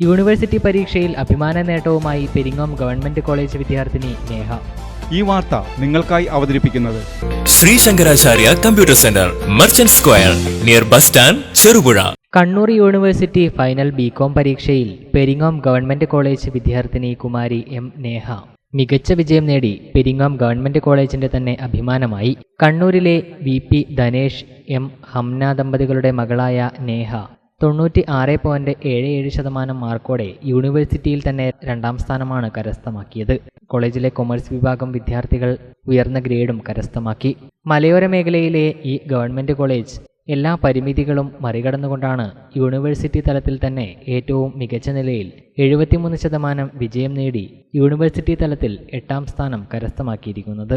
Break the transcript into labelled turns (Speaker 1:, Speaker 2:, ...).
Speaker 1: University പരീക്ഷയിൽ അഭിമാന നേട്ടവുമായി Peringome government college വിദ്യാർത്ഥിനി നേഹ.
Speaker 2: ഈ വാർത്ത നിങ്ങൾക്കായി അവതരിപ്പിക്കുന്നത്
Speaker 3: Sri Sankaracharya computer centre merchant square near bus stand Cherupuzha.
Speaker 1: Kannur university final BCom പരീക്ഷയിൽ പെരിങ്ങോം ഗവൺമെന്റ് കോളേജ് വിദ്യാർത്ഥിനി കുമാരി എം നേഹ. മികച്ച വിജയം നേടി പെരിങ്ങോം ഗവൺമെന്റ് കോളേജിന്റെ തന്നെ അഭിമാനമായി. കണ്ണൂരിലെ V P Dhanesh M Hamna ദമ്പതികളുടെ മകളായ നേഹ തൊണ്ണൂറ്റി ആറ് പോയിന്റ് ഏഴ് ഏഴ് ശതമാനം മാർക്കോടെ യൂണിവേഴ്സിറ്റിയിൽ തന്നെ രണ്ടാം സ്ഥാനമാണ് കരസ്ഥമാക്കിയത്. കോളേജിലെ കൊമേഴ്സ് വിഭാഗം വിദ്യാർത്ഥികൾ ഉയർന്ന ഗ്രേഡും കരസ്ഥമാക്കി. മലയോര മേഖലയിലെ ഈ ഗവൺമെന്റ് കോളേജ് എല്ലാ പരിമിതികളും മറികടന്നുകൊണ്ടാണ് യൂണിവേഴ്സിറ്റി തലത്തിൽ തന്നെ ഏറ്റവും മികച്ച നിലയിൽ എഴുപത്തിമൂന്ന് ശതമാനം വിജയം നേടി യൂണിവേഴ്സിറ്റി തലത്തിൽ എട്ടാം സ്ഥാനം കരസ്ഥമാക്കിയിരിക്കുന്നത്.